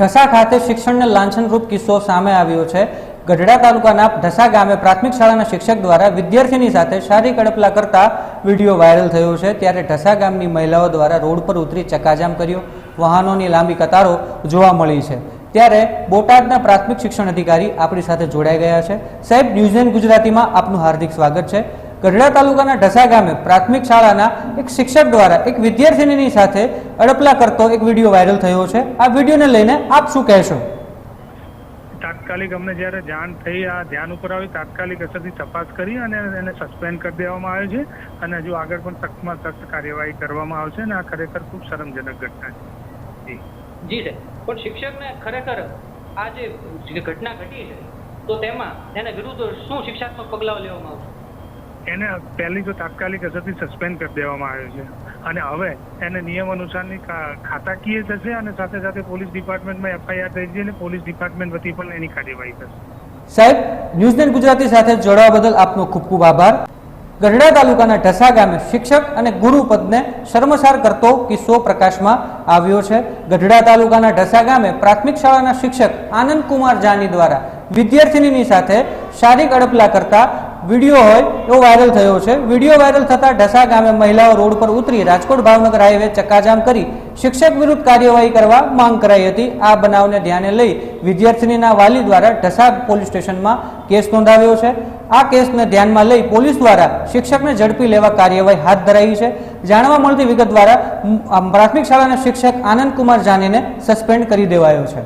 ઢસા ખાતે શિક્ષણને લાંછનરૂપ કિસ્સો સામે આવ્યો છે. ગઢડા તાલુકાના ઢસા ગામે પ્રાથમિક શાળાના શિક્ષક દ્વારા વિદ્યાર્થીની સાથે શારીરિક અડપલા કરતા વીડિયો વાયરલ થયો છે. ત્યારે ઢસા ગામની મહિલાઓ દ્વારા રોડ પર ઉતરી ચકાજામ કર્યો. વાહનોની લાંબી કતારો જોવા મળી છે. ત્યારે બોટાદના પ્રાથમિક શિક્ષણ અધિકારી આપણી સાથે જોડાઈ ગયા છે. સાહેબ, ન્યૂઝ ગુજરાતીમાં આપનું હાર્દિક સ્વાગત છે. ગઢડા તાલુકાના ઢસા ગામે પ્રાથમિક શાળાના એક શિક્ષક દ્વારા એક વિદ્યાર્થીની સાથે અડપલા કરતો એક વીડિયો વાયરલ થયો છે. આ વિડીયોને લઈને આપ શું કહેશો? તાત્કાલિક અમને જ્યારે જાણ થઈ આ ધ્યાન ઉપર આવી તાત્કાલિક અસરથી તપાસ કરી અને એને સસ્પેન્ડ કરી દેવામાં આવે છે અને હજુ આગળ પણ સખ્તમાં સખ્ત કાર્યવાહી કરવામાં આવશે અને આ ખરેખર ખૂબ શરમજનક ઘટના છે. જી. સર પણ શિક્ષકને ખરેખર આ જે જે ઘટના ઘટી છે તો તેમાં એને વિરુદ્ધ શું શિક્ષાત્મક પગલાઓ લેવામાં આવશે? એને પહેલી તો તાત્કાલિક અસરથી સસ્પેન્ડ કરી દેવામાં આવ્યો છે. અને હવે એને નિયમ અનુસારની ખાતાકીય થશે અને સાથે સાથે પોલીસ ડિપાર્ટમેન્ટમાં એફઆઈઆર થઈ છે અને પોલીસ ડિપાર્ટમેન્ટ વતી પણ એની કાર્યવાહી થશે. સાહેબ ન્યૂઝ ગુજરાતી સાથે જોડાવા બદલ આપનો ખૂબ ખૂબ આભાર. ગઢડા તાલુકાના ઢસા ગામે શિક્ષક અને ગુરુ પદને શર્મસાર કરતો કિસ્સો પ્રકાશમાં આવ્યો છે. ગઢડા તાલુકાના ઢસા ગામે પ્રાથમિક શાળાના શિક્ષક આનંદ કુમાર જાની દ્વારા વિદ્યાર્થિનીની સાથે શારીરિક અડપલા કરતા વીડિયો હોય એવો વાયરલ થયો છે. વીડિયો વાયરલ થતા ઢસા ગામે મહિલાઓ રોડ પર ઉતરી રાજકોટ ભાવનગર હાઈવે ચક્કાજામ કરી શિક્ષક વિરુદ્ધ કાર્યવાહી કરવા માંગ કરાઈ હતી. આ બનાવને ધ્યાને લઈ વિદ્યાર્થીનીના વાલી દ્વારા ઢસા પોલીસ સ્ટેશનમાં કેસ નોંધાવ્યો છે. આ કેસને ધ્યાનમાં લઈ પોલીસ દ્વારા શિક્ષકને ઝડપી લેવા કાર્યવાહી હાથ ધરાઈ છે. જાણવા મળતી વિગત દ્વારા પ્રાથમિક શાળાના શિક્ષક આનંદ કુમાર જાનીને સસ્પેન્ડ કરી દેવાયો છે.